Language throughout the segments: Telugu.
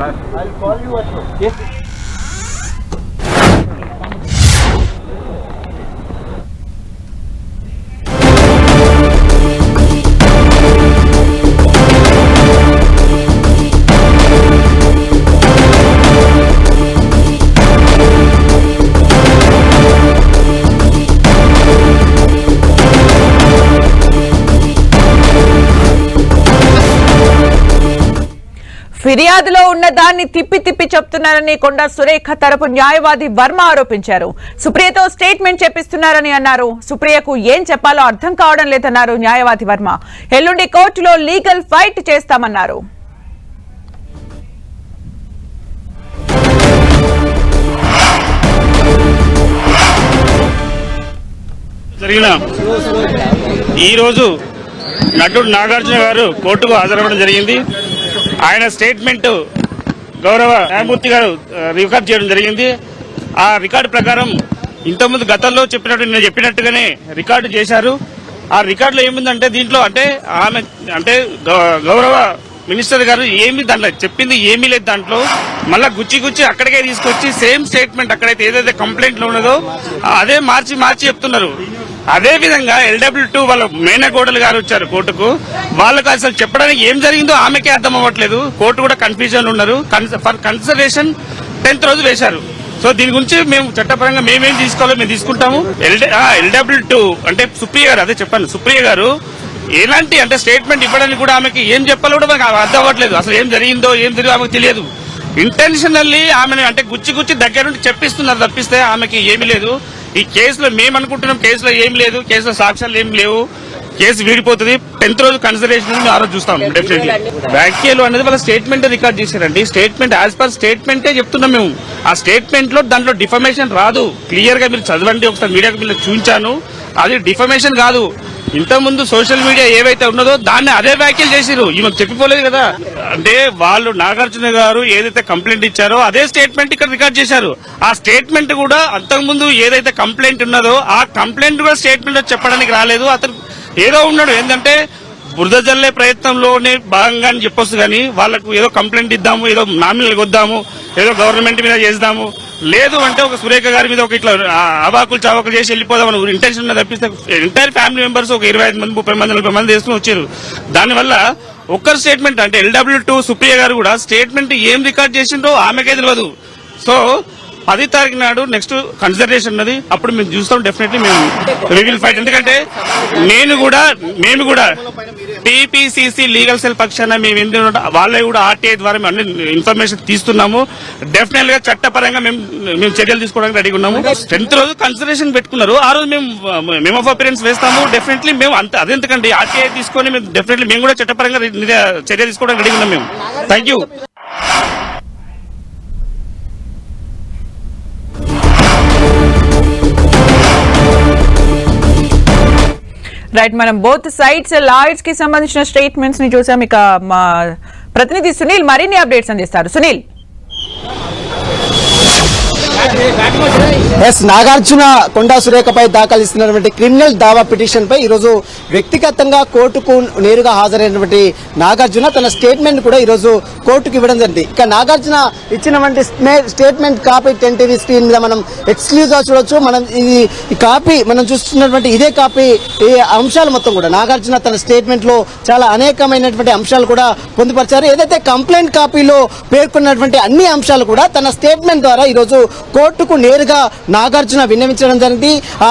I'll call you Ashok. Yes. ఫిర్యాదులో ఉన్న దాన్ని తిప్పి తిప్పి చెప్తున్నారని కొండ సురేఖ తరపు న్యాయవాది వర్మ ఆరోపించారు. సుప్రియతో స్టేట్మెంట్ చెప్పిస్తున్నారని అన్నారు. సుప్రియకు ఏం చెప్పాలో అర్థం కావడం లేదన్నారు న్యాయవాది వర్మ. ఎల్లుండి కోర్టులో లీగల్ ఫైట్ చేస్తామన్నారు. జరిగిన ఈరోజు నటుడు నాగార్జున గారు కోర్టుకు హాజరవ్వడం జరిగింది. ఆయన స్టేట్మెంట్ గౌరవ న్యాయమూర్తి గారు రికార్డ్ చేయడం జరిగింది. ఆ రికార్డు ప్రకారం ఇంతకుముందు గతంలో చెప్పినట్టు నేను చెప్పినట్టుగానే రికార్డు చేశారు. ఆ రికార్డులో ఏముందంటే దీంట్లో అంటే ఆమె అంటే గౌ- గౌరవ మినిస్టర్ గారు ఏమి దాంట్లో చెప్పింది ఏమీ లేదు దాంట్లో. మళ్ళా గుచ్చి గుచ్చి అక్కడికే తీసుకొచ్చి సేమ్ స్టేట్మెంట్ అక్కడైతే ఏదైతే కంప్లైంట్లో ఉన్నదో అదే మార్చి మార్చి చెప్తున్నారు. అదే విధంగా ఎల్డబ్ల్యూ టూ వాళ్ళ మేనగోడలు గారు వచ్చారు కోర్టుకు. వాళ్ళకు అసలు చెప్పడానికి ఏం జరిగిందో ఆమెకే అర్థం అవ్వట్లేదు. కోర్టు కూడా కన్ఫ్యూజన్ ఉన్నారు. ఫర్ కన్సిడరేషన్ టెన్త్ రోజు వేశారు. సో దీని గురించి మేము చట్టపరంగా మేమేం తీసుకోవాలో మేము తీసుకుంటాము. ఎల్డబ్ల్యూ టూ అంటే సుప్రియ గారు అదే చెప్పాను సుప్రియ గారు ఎలాంటి అంటే స్టేట్మెంట్ ఇవ్వడానికి కూడా ఆమెకి ఏం చెప్పాలో కూడా మనకు అర్థం అవ్వట్లేదు. అసలు ఏం జరిగిందో ఏం జరిగిందో ఆమెకు తెలియదు. ఇంటెన్షనల్లీ ఆమెను అంటే గుచ్చి గుచ్చి దగ్గర నుండి చెప్పిస్తున్నారు తప్పిస్తే ఆమెకి ఏమీ లేదు. ఈ కేసులో మేము అనుకుంటున్నాం కేసులో ఏం లేదు కేసులో సాక్ష్యాలు ఏం లేవు. కేసు వీడిపోతుంది. టెన్త్ రోజు కన్సిడరేషన్ ఆ రోజు చూస్తాం డెఫినెట్లీ వ్యాఖ్యలు అనేది వాళ్ళ స్టేట్మెంట్ రికార్డ్ చేశారండి. స్టేట్మెంట్ యాజ్ పర్ స్టేట్మెంటే చెప్తున్నాం మేము. ఆ స్టేట్మెంట్లో దాంట్లో డిఫర్మేషన్ రాదు. క్లియర్గా మీరు చదవండి ఒకసారి మీడియాకు మీరు చూపించాను. అది డిఫర్మేషన్ కాదు. ఇంతకుముందు సోషల్ మీడియా ఏవైతే ఉన్నదో దాన్ని అదే వ్యాఖ్యలు చేసిరు ఈమెకు చెప్పిపోలేదు కదా. అంటే వాళ్ళు నాగార్జున గారు ఏదైతే కంప్లైంట్ ఇచ్చారో అదే స్టేట్మెంట్ ఇక్కడ రికార్డ్ చేశారు. ఆ స్టేట్మెంట్ కూడా అంతకుముందు ఏదైతే కంప్లైంట్ ఉన్నదో ఆ కంప్లైంట్ కూడా స్టేట్మెంట్ చెప్పడానికి రాలేదు. అతను ఏదో ఉన్నాడు. ఏంటంటే బురద జల్లే ప్రయత్నంలోనే భాగంగా అని చెప్పొచ్చు కానీ వాళ్ళకు ఏదో కంప్లైంట్ ఇద్దాము ఏదో నామినల్ వద్దాము ఏదో గవర్నమెంట్ మీద చేద్దాము. లేదు అంటే ఒక సురేఖ గారి మీద ఒక ఇట్లా అవాకులు చవాకులు చేసి వెళ్ళిపోదామని ఇంటెన్షన్ ఉన్న తప్పిస్తే ఎంటైర్ ఫ్యామిలీ మెంబర్స్ ఒక ఇరవై ఐదు మంది ముప్పై మంది నలభై మంది వేసుకుని వచ్చారు. దానివల్ల ఒక్కరు స్టేట్మెంట్ అంటే ఎల్డబ్ల్యూ టూ సుప్రియ గారు కూడా స్టేట్మెంట్ ఏం రికార్డ్ చేసిండో ఆమెకే తెలియదు సో పది తారీఖు నాడు నెక్స్ట్ కన్సిడరేషన్ ఉన్నది. అప్పుడు మేము చూస్తాం డెఫినెట్లీ మేము విల్ ఫైట్ ఎందుకంటే నేను కూడా మేము కూడా టీపీసీసీ లీగల్ సెల్ పక్షాన మేము ఎందుకు వాళ్ళే కూడా ఆర్టీఐ ద్వారా మేము అన్ని ఇన్ఫర్మేషన్ తీస్తున్నాము. డెఫినెట్గా చట్టపరంగా మేము మేము చర్యలు తీసుకోవడానికి రెడీగా ఉన్నాము. టెన్త్ రోజు కన్సిడరేషన్ పెట్టుకున్నారు. ఆ రోజు మేము మేము ఆఫ్ అపీరెన్స్ వేస్తాము. డెఫినెట్లీ మేము అంత అదెందుకండి ఆర్టీఐ తీసుకొని మేము డెఫినెట్లీ మేము కూడా చట్టపరంగా చర్య తీసుకోవడానికి రెడీగా ఉన్నాం మేము. థ్యాంక్ రైట్ మనం బోత్ సైడ్స్ లాయర్స్కి సంబంధించిన స్టేట్మెంట్స్ని చూసాం. ఇక మా ప్రతినిధి సునీల్ మరిన్ని అప్డేట్స్ అందిస్తారు. సునీల్. ఎస్ నాగార్జున కొండా సురేఖపై దాఖలు ఇస్తున్నటువంటి క్రిమినల్ దావా పిటిషన్ పై ఈరోజు వ్యక్తిగతంగా కోర్టుకు నేరుగా హాజరైనటువంటి నాగార్జున తన స్టేట్మెంట్ కూడా ఈరోజు కోర్టుకు ఇవ్వడం జరిగింది. ఇక నాగార్జున ఇచ్చినటువంటి statement copy ten TV screen మీద మనం ఎక్స్క్లూజ్గా చూడొచ్చు. మనం ఇది కాపీ మనం చూస్తున్నటువంటి ఇదే కాపీ ఈ అంశాలు మొత్తం కూడా. నాగార్జున తన స్టేట్మెంట్లో చాలా అనేకమైనటువంటి అంశాలు కూడా పొందుపరిచారు. ఏదైతే కంప్లైంట్ కాపీలో పేర్కొన్నటువంటి అన్ని అంశాలు కూడా తన స్టేట్మెంట్ ద్వారా ఈరోజు కోర్టుకు నేరుగా నాగార్జున విన్నవించడం జరిగింది. ఆ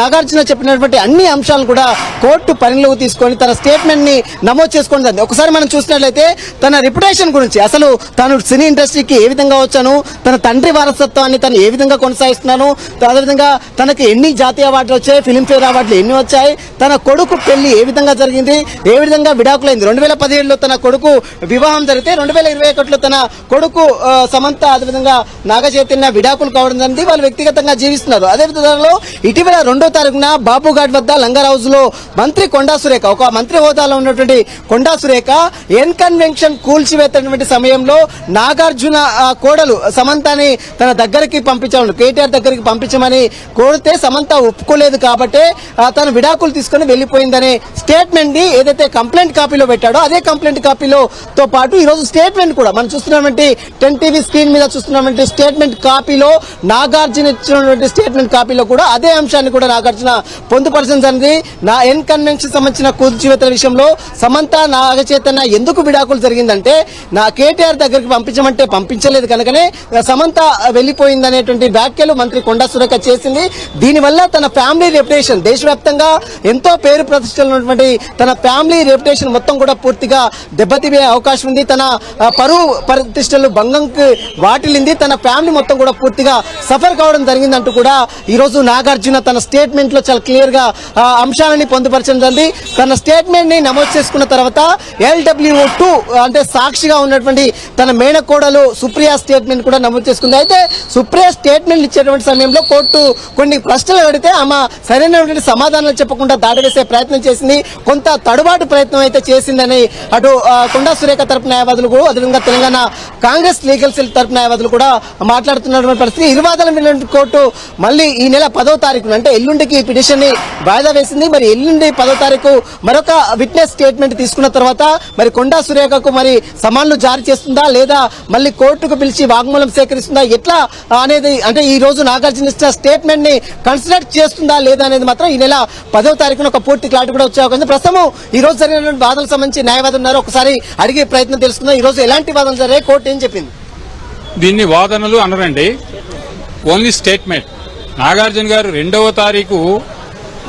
నాగార్జున చెప్పినటువంటి అన్ని అంశాలు కూడా కోర్టు పరిగణలోకి తీసుకొని తన స్టేట్మెంట్ని నమోదు చేసుకోవడం జరిగింది. ఒకసారి మనం చూసినట్లయితే తన రిప్యుటేషన్ గురించి అసలు తాను సినీ ఇండస్ట్రీకి ఏ విధంగా వచ్చాను తన తండ్రి వారసత్వాన్ని తను ఏ విధంగా కొనసాగిస్తున్నాను అదేవిధంగా తనకి ఎన్ని జాతీయ అవార్డులు వచ్చాయి ఫిలింఫేర్ అవార్డులు ఎన్ని వచ్చాయి తన కొడుకు పెళ్ళి ఏ విధంగా జరిగింది ఏ విధంగా విడాకులైంది. రెండు వేల పదిహేడులో తన కొడుకు వివాహం జరిగితే రెండు వేల ఇరవై ఒకటిలో తన కొడుకు సమంత అదేవిధంగా నాగ చైతన్య విడాకులు కావడం జరిగింది. వాళ్ళు వ్యక్తిగతంగా జీవిస్తున్నారు. అదే విధంలో ఇటీవల రెండో తారీఖున బాబుఘాట్ వద్ద లంగర్ హౌస్లో మంత్రి కొండా సురేఖ ఒక మంత్రి హోదాలో ఉన్నటువంటి కొండా సురేఖ ఎన్ కన్వెన్షన్ కూల్చివేతటువంటి సమయంలో నాగార్జున కోడలు సమంతని తన దగ్గరికి పంపించాను కేటీఆర్ దగ్గరికి పంపించమని కోరితే సమంత ఒప్పుకోలేదు కాబట్టి తను విడాకులు తీసుకుని వెళ్ళిపోయిందనే స్టేట్మెంట్ని ఏదైతే కంప్లైంట్ కాపీలో పెట్టాడో అదే కంప్లైంట్ కాపీలో తో పాటు ఈ రోజు స్టేట్మెంట్ కూడా మనం చూస్తున్నటువంటి టెన్ టీవీ స్క్రీన్ మీద చూస్తున్నటువంటి స్టేట్మెంట్ కాపీ కాపీలో నాగార్జున ఇచ్చినటువంటి స్టేట్మెంట్ కాపీలో కూడా అదే అంశాన్ని కూడా నాగార్జున పొందుపరచడం జరిగింది. నా ఎన్ కన్వెన్షన్ సంబంధించిన కూల్చివేతల విషయంలో సమంత నాగ ఎందుకు విడాకులు జరిగిందంటే నా కేటీఆర్ దగ్గరికి పంపించమంటే పంపించలేదు కనుకనే సమంత వెళ్ళిపోయింది అనేటువంటి వ్యాఖ్యలు మంత్రి కొండా సురేఖ చేసింది. దీనివల్ల తన ఫ్యామిలీ రెప్యుటేషన్ దేశవ్యాప్తంగా ఎంతో పేరు ప్రతిష్టలు ఉన్నటువంటి తన ఫ్యామిలీ రెప్యుటేషన్ మొత్తం కూడా పూర్తిగా దెబ్బతిమే అవకాశం ఉంది. తన పరువు ప్రతిష్టలు భంగంకి వాటిల్లింది. తన ఫ్యామిలీ మొత్తం కూడా పూర్తిగా సఫర్ కావడం జరిగిందంటూ కూడా ఈ రోజు నాగార్జున తన స్టేట్మెంట్లో చాలా క్లియర్గా అంశాలని పొందుపరచడం జరిగింది. తన స్టేట్మెంట్ని నమోదు చేసుకున్న తర్వాత ఎల్డబ్ల్యూఓ టూ అంటే సాక్షిగా ఉన్నటువంటి తన మేనకోడలు సుప్రియ స్టేట్మెంట్ కూడా నమోదు చేసుకుంది. అయితే సుప్రియ స్టేట్మెంట్ ఇచ్చేటువంటి సమయంలో కోర్టు కొన్ని ప్రశ్నలు అడిగితే ఆమె సరైనటువంటి సమాధానాలు చెప్పకుండా దాటవేసే ప్రయత్నం చేసింది. కొంత తడుబాటు ప్రయత్నం అయితే చేసిందని అటు కొండా సురేఖ తరపు న్యాయవాదులు కూడా అదేవిధంగా తెలంగాణ కాంగ్రెస్ లీగల్ సెల్ తరపు న్యాయవాదులు కూడా మాట్లాడుతున్నారు. ఉన్నటువంటి పరిస్థితి. ఇరువాదల కోర్టు మళ్ళీ ఈ నెల పదో తారీఖున అంటే ఎల్లుండికి పిటిషన్ని వాయిదా వేసింది. మరి ఎల్లుండి పదో తారీఖు మరొక విట్నెస్ స్టేట్మెంట్ తీసుకున్న తర్వాత మరి కొండా సురేఖకు మరి సమాన్లు జారీ చేస్తుందా లేదా మళ్ళీ కోర్టుకు పిలిచి వాగ్మూలం సేకరిస్తుందా? ఎట్లా అనేది అంటే ఈ రోజు నాగార్జున ఇచ్చిన స్టేట్మెంట్ని కన్సిడర్ చేస్తుందా లేదా అనేది మాత్రం ఈ నెల పదో తారీఖున ఒక పూర్తి క్లారిటీ కూడా వచ్చే అవకాశం ప్రస్తుతం ఈ రోజు జరిగినటువంటి వాదనలకు సంబంధించి న్యాయవాదం ఉన్నారు. ఒకసారి అడిగే ప్రయత్నం తెలుసుకుందాం. ఈ రోజు ఎలాంటి వాదనలు జరిగాయి? కోర్టు ఏం చెప్పింది? దీన్ని వాదనలు అనరండి. ఓన్లీ స్టేట్మెంట్ నాగార్జున గారు రెండవ తారీఖు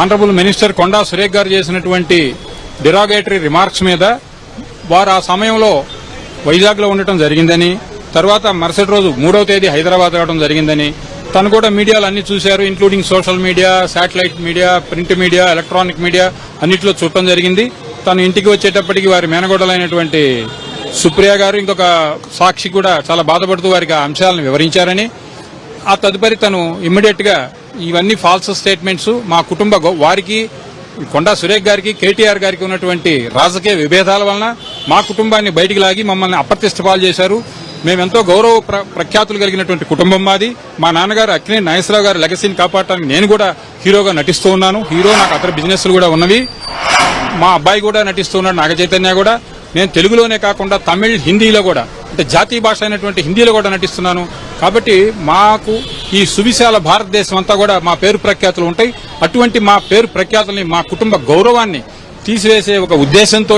ఆనరబుల్ మినిస్టర్ కొండా సురేఖ్ గారు చేసినటువంటి డిరాగేటరీ రిమార్క్స్ మీద వారు ఆ సమయంలో వైజాగ్లో ఉండటం జరిగిందని తర్వాత మరుసటి రోజు మూడవ తేదీ హైదరాబాద్ రావడం జరిగిందని తను కూడా మీడియాలు అన్ని చూశారు including social media satellite media print media electronic media అన్నింటిలో చూడటం జరిగింది. తను ఇంటికి వచ్చేటప్పటికి వారి మేనగోడలైనటువంటి సుప్రియ గారు ఇంకొక సాక్షి కూడా చాలా బాధపడుతూ వారికి ఆ అంశాలను వివరించారని ఆ తదుపరి తను ఇమ్మీడియట్గా ఇవన్నీ ఫాల్స్ స్టేట్మెంట్స్ మా కుటుంబ వారికి కొండా సురేఖ్ గారికి కేటీఆర్ గారికి ఉన్నటువంటి రాజకీయ విభేదాల వలన మా కుటుంబాన్ని బయటికి లాగి మమ్మల్ని అప్రతిష్టపాలు చేశారు. మేమెంతో గౌరవ ప్ర- ప్రఖ్యాతులు కలిగినటువంటి కుటుంబం మాది. మా నాన్నగారు అక్కినే నాగేశ్వరరావు గారి లెగసీని కాపాడటానికి నేను కూడా హీరోగా నటిస్తూ ఉన్నాను. హీరో నాకు అతని బిజినెస్లు కూడా ఉన్నవి. మా అబ్బాయి కూడా నటిస్తున్నాడు నాగ చైతన్య కూడా. నేను తెలుగులోనే కాకుండా తమిళ్ హిందీలో కూడా అంటే జాతీయ భాష అయినటువంటి హిందీలో కూడా నటిస్తున్నాను. కాబట్టి మాకు ఈ సువిశాల భారతదేశం అంతా కూడా మా పేరు ప్రఖ్యాతులు ఉంటాయి. అటువంటి మా పేరు ప్రఖ్యాతుల్ని మా కుటుంబ గౌరవాన్ని తీసివేసే ఒక ఉద్దేశంతో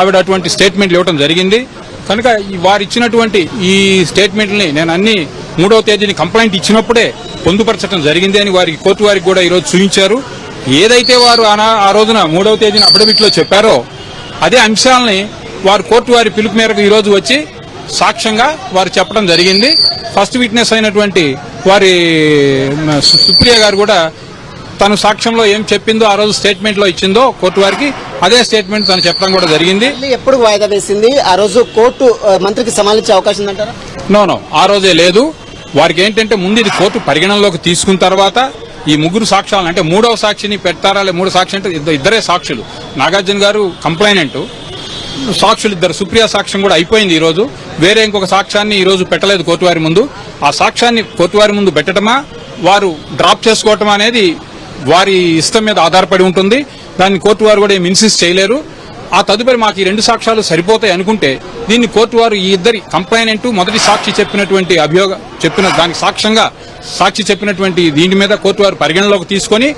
ఆవిడ అటువంటి స్టేట్మెంట్లు ఇవ్వడం జరిగింది. కనుక ఈ వారు ఇచ్చినటువంటి ఈ స్టేట్మెంట్ని నేను అన్ని మూడవ తేదీని కంప్లైంట్ ఇచ్చినప్పుడే పొందుపరచడం జరిగింది అని వారికి కోర్టు వారికి కూడా ఈరోజు చూపించారు ఏదైతే వారు ఆ రోజున మూడవ తేదీన అఫిడవిట్లో చెప్పారో అదే అంశాలని వారు కోర్టు వారి పిలుపు మేరకు ఈ రోజు వచ్చి సాక్ష్యంగా వారు చెప్పడం జరిగింది. ఫస్ట్ విట్నెస్ అయినటువంటి వారి సుప్రియ గారు కూడా తను సాక్ష్యంలో ఏం చెప్పిందో ఆ రోజు స్టేట్మెంట్లో ఇచ్చిందో కోర్టు వారికి అదే స్టేట్మెంట్ తను చెప్పడం కూడా జరిగింది. ఎప్పుడు వాయిదా వేసింది? ఆ రోజు కోర్టు మంత్రికి సమాలించే అవకాశం ఉందంటారా? నో నో ఆ రోజే లేదు. వారికి ఏంటంటే ముందు ఇది కోర్టు పరిగణనలోకి తీసుకున్న తర్వాత ఈ ముగ్గురు సాక్ష్యాలు అంటే మూడవ సాక్షిని పెడతారా మూడో సాక్షి అంటే ఇద్ద- ఇద్దరే సాక్షులు. నాగార్జున గారు కంప్లైనెంట్. సాక్షులు ఇద్దరు సుప్రియ సాక్ష్యం కూడా అయిపోయింది ఈ రోజు. వేరే ఇంకొక సాక్ష్యాన్ని ఈ రోజు పెట్టలేదు కోర్టు వారి ముందు. ఆ సాక్ష్యాన్ని కోర్టు వారి ముందు పెట్టడమా వారు డ్రాప్ చేసుకోవటం అనేది వారి ఇష్టం మీద ఆధారపడి ఉంటుంది. దాన్ని కోర్టు వారు కూడా ఏం ఇన్సిస్ట్ చేయలేరు. ఆ తదుపరి మాకు ఈ రెండు సాక్ష్యాలు సరిపోతాయి అనుకుంటే దీన్ని కోర్టు వారు ఈ ఇద్దరి కంప్లైనెంట్ మొదటి సాక్షి చెప్పినటువంటి అభియోగ చెప్పిన దానికి సాక్ష్యంగా సాక్షి చెప్పినటువంటి దీని మీద కోర్టు వారు పరిగణలోకి తీసుకొని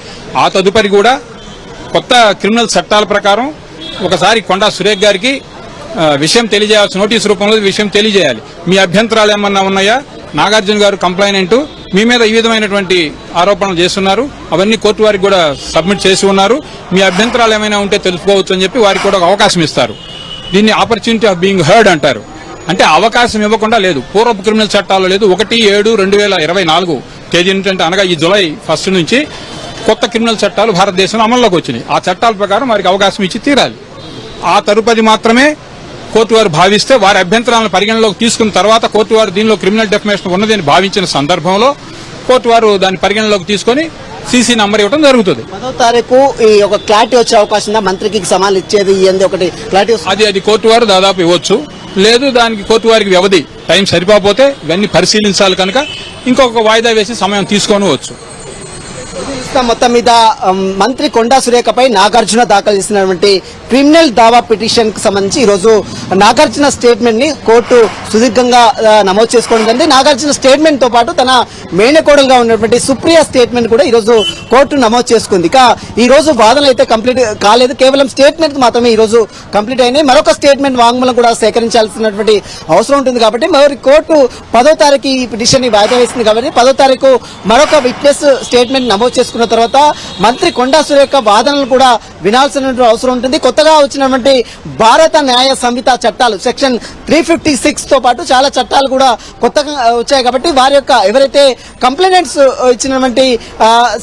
ఆ తదుపరి కూడా కొత్త క్రిమినల్ చట్టాల ప్రకారం ఒకసారి కొండా సురేఖ్ గారికి విషయం తెలియజేయాల్సిన నోటీస్ రూపంలో విషయం తెలియజేయాలి. మీ అభ్యంతరాలు ఏమన్నా ఉన్నాయా? నాగార్జున గారు కంప్లైనెంట్ మీ మీద ఈ విధమైనటువంటి ఆరోపణలు చేస్తున్నారు. అవన్నీ కోర్టు వారికి కూడా సబ్మిట్ చేసి ఉన్నారు. మీ అభ్యంతరాలు ఏమైనా ఉంటే తెలుసుకోవచ్చు అని చెప్పి వారికి కూడా ఒక అవకాశం ఇస్తారు. దీన్ని ఆపర్చునిటీ ఆఫ్ బీయింగ్ హర్డ్ అంటారు. అంటే అవకాశం ఇవ్వకుండా లేదు. పూర్వపు క్రిమినల్ చట్టాలు లేదు. ఒకటి ఏడు రెండు వేల ఇరవై నాలుగు తేదీ నుంచి అంటే అనగా ఈ జులై ఫస్ట్ నుంచి కొత్త క్రిమినల్ చట్టాలు భారతదేశంలో అమల్లోకి వచ్చినాయి. ఆ చట్టాల ప్రకారం వారికి అవకాశం ఇచ్చి తీరాలి. ఆ తరుపది మాత్రమే కోర్టు వారు భావిస్తే వారి అభ్యంతరాలను పరిగణలోకి తీసుకున్న తర్వాత కోర్టు వారు దీనిలో క్రిమినల్ డెఫమేషన్ ఉన్నదని భావించిన సందర్భంలో కోర్టు వారు దాన్ని పరిగణలోకి తీసుకొని సీసీ నంబర్ ఇవ్వడం జరుగుతుంది. పదో తారీఖు ఈ ఒక క్లారిటీ వచ్చే అవకాశం ఉందా? మంత్రికి సమాలు ఇచ్చేది ఇయ్యంది ఒకటి క్లారిటీ. అది అది కోర్టు వారు దాదాపు ఇవ్వచ్చు. లేదు దానికి కోర్టు వారికి వ్యవధి. టైం సరిపోతే ఇవన్నీ పరిశీలించాలి కనుక ఇంకొక వాయిదా వేసి సమయం తీసుకోనవచ్చు ప్రశ్న మొత్తం మీద మంత్రి కొండా సురేఖపై నాగార్జున దాఖలు చేసినటువంటి క్రిమినల్ దావా పిటిషన్కు సంబంధించి ఈ రోజు నాగార్జున స్టేట్మెంట్ని కోర్టు సుదీర్ఘంగా నమోదు చేసుకోవడం జరిగింది. నాగార్జున స్టేట్మెంట్తో పాటు తన మేనకోడలుగా ఉన్నటువంటి సుప్రియ స్టేట్మెంట్ కూడా ఈ రోజు కోర్టు నమోదు చేసుకుంది. ఇక ఈ రోజు వాదనలు అయితే కంప్లీట్ కాలేదు. కేవలం స్టేట్మెంట్ మాత్రమే ఈ రోజు కంప్లీట్ అయినాయి. మరొక స్టేట్మెంట్ వాంగ్మూలం కూడా సేకరించాల్సినటువంటి అవసరం ఉంటుంది కాబట్టి మరి కోర్టు పదో తారీఖు ఈ పిటిషన్ని వాయిదా వేసింది కాబట్టి పదో తారీఖు మరొక విట్నెస్ స్టేట్మెంట్ నమోదు తీసుకున్న తర్వాత మంత్రి కొండా సురేఖ వాదనలు కూడా వినాల్సినటువంటి అవసరం ఉంటుంది. కొత్తగా వచ్చినటువంటి భారత న్యాయ సంహిత చట్టాలు సెక్షన్ త్రీ ఫిఫ్టీ సిక్స్తో పాటు చాలా చట్టాలు కూడా కొత్తగా వచ్చాయి కాబట్టి వారి యొక్క ఎవరైతే కంప్లైంట్స్ ఇచ్చినటువంటి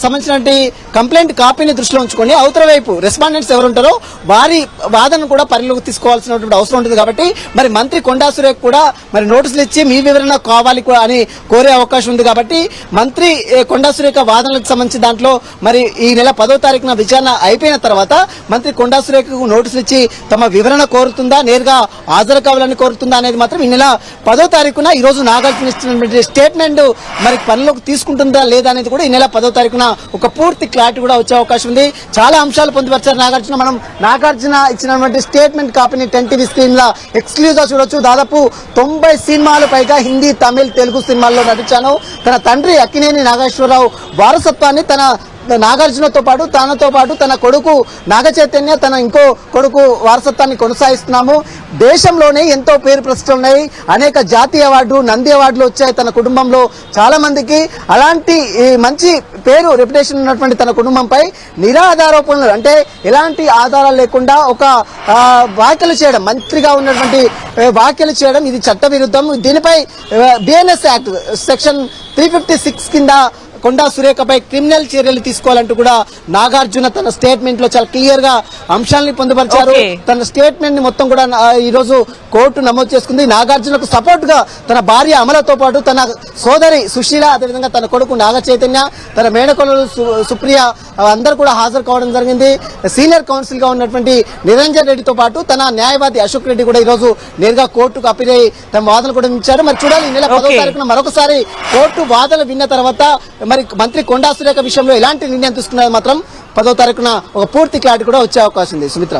సంబంధించినటువంటి కంప్లైంట్ కాపీని దృష్టిలో ఉంచుకొని అవతల వైపు రెస్పాండెంట్స్ ఎవరు ఉంటారో వారి వాదన కూడా పరిలోకి తీసుకోవాల్సినటువంటి అవసరం ఉంటుంది కాబట్టి మరి మంత్రి కొండా సురేఖ్ కూడా మరి నోటీసులు ఇచ్చి మీ వివరణ కావాలి అని కోరే అవకాశం ఉంది కాబట్టి మంత్రి కొండా సురేఖ వాదనలకు సంబంధించి దాంట్లో మరి ఈ నెల పదో తారీఖున విచారణ అయిపోయిన తర్వాత మంత్రి కొండా సురేఖకు నోటీసులు ఇచ్చి తమ వివరణ కోరుతుందా నేరుగా హాజరు కావాలని కోరుతుందా అనేది మాత్రం ఈ నెల పదో తారీఖున ఈ రోజు నాగార్జున ఇచ్చినటువంటి స్టేట్మెంట్ మరి పనిలోకి తీసుకుంటుందా లేదా అనేది కూడా ఈ నెల పదో తారీఖున ఒక పూర్తి క్లారిటీ కూడా వచ్చే అవకాశం ఉంది. చాలా అంశాలు పొందుపరిచారు నాగార్జున. మనం నాగార్జున ఇచ్చినటువంటి స్టేట్మెంట్ కాపీని టెన్ టీవీ స్క్రీన్ లా ఎక్స్క్లూజివ్గా చూడొచ్చు. దాదాపు తొంభై సినిమాలు పైగా హిందీ తమిళ్ తెలుగు సినిమాల్లో నటించాను. తన తండ్రి అక్కినేని నాగేశ్వరరావు వారసత్వాన్ని తన నాగార్జునతో పాటు తనతో పాటు తన కొడుకు నాగచైతన్య తన ఇంకో కొడుకు వారసత్వాన్ని కొనసాగిస్తున్నాము. దేశంలోనే ఎంతో పేరు ప్రశ్నలు ఉన్నాయి. అనేక జాతీయ అవార్డు నంది అవార్డులు వచ్చాయి తన కుటుంబంలో చాలా మందికి అలాంటి ఈ మంచి పేరు రెప్యుటేషన్ ఉన్నటువంటి తన కుటుంబంపై నిరాధారోపణలు అంటే ఎలాంటి ఆధారాలు లేకుండా ఒక వ్యాఖ్యలు చేయడం మంత్రిగా ఉన్నటువంటి వ్యాఖ్యలు చేయడం ఇది చట్టవిరుద్ధం. దీనిపై BNS act section three fifty six కింద కొండా సురేఖపై క్రిమినల్ చర్యలు తీసుకోవాలంటూ కూడా నాగార్జున తన స్టేట్మెంట్లో చాలా క్లియర్గా అంశాలని పొందుపరిచారు. తన స్టేట్మెంట్ని మొత్తం కూడా ఈ రోజు కోర్టు నమోదు చేసుకుంది నాగార్జునకు సపోర్ట్గా తన భార్య అమలతో పాటు తన సోదరి సుశీల అదేవిధంగా తన కొడుకు నాగ చైతన్య తన మేనకొలు సుప్రియ అందరూ కూడా హాజరు కావడం జరిగింది సీనియర్ కౌన్సిల్గా ఉన్నటువంటి నిరంజన్ రెడ్డితో పాటు తన న్యాయవాది అశోక్ రెడ్డి కూడా ఈ రోజు నేరుగా కోర్టుకు అప్పీల్ అయ్యి తమ వాదనలు కూడా ఇచ్చారు మరి చూడాలి ఈ నెల పదో. తారీఖున మరొకసారి కోర్టు వాదనలు విన్న తర్వాత మరి మంత్రి కొండా సురేఖ విషయంలో ఎలాంటి నిర్ణయం తీసుకున్నది మాత్రం పదో తారీఖున ఒక పూర్తి క్లారిటీ కూడా వచ్చే అవకాశం ఉంది. సుమిత్ర.